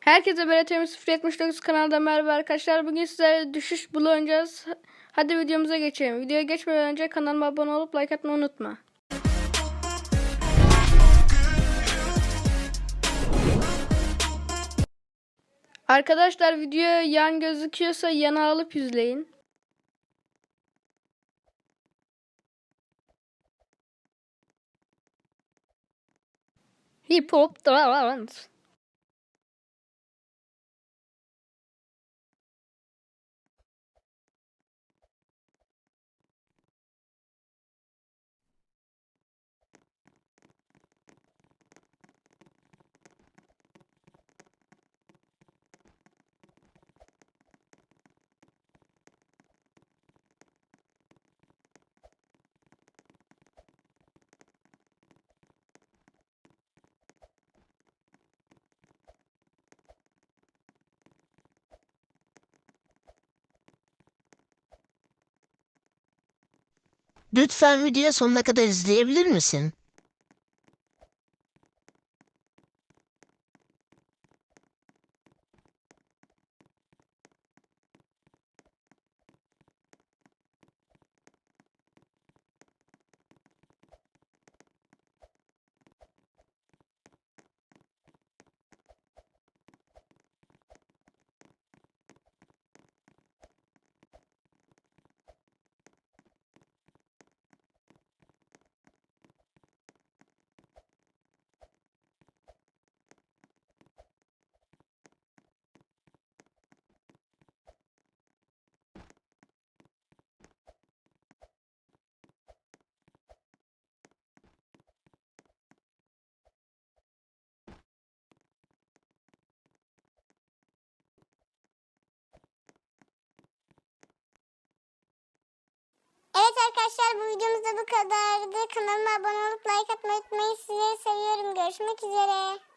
Herkese BRTM 079 kanalda merhaba arkadaşlar. Bugün sizlerle düşüş bulu. Hadi videomuza geçelim. Videoya geçmeden önce kanalıma abone olup like atmayı unutma. Arkadaşlar video yan gözüküyorsa yana alıp izleyin. Hip hop dance. Lütfen videoyu sonuna kadar izleyebilir misin? Kanalıma abone olup like atmayı unutmayın. Sizleri seviyorum. Görüşmek üzere.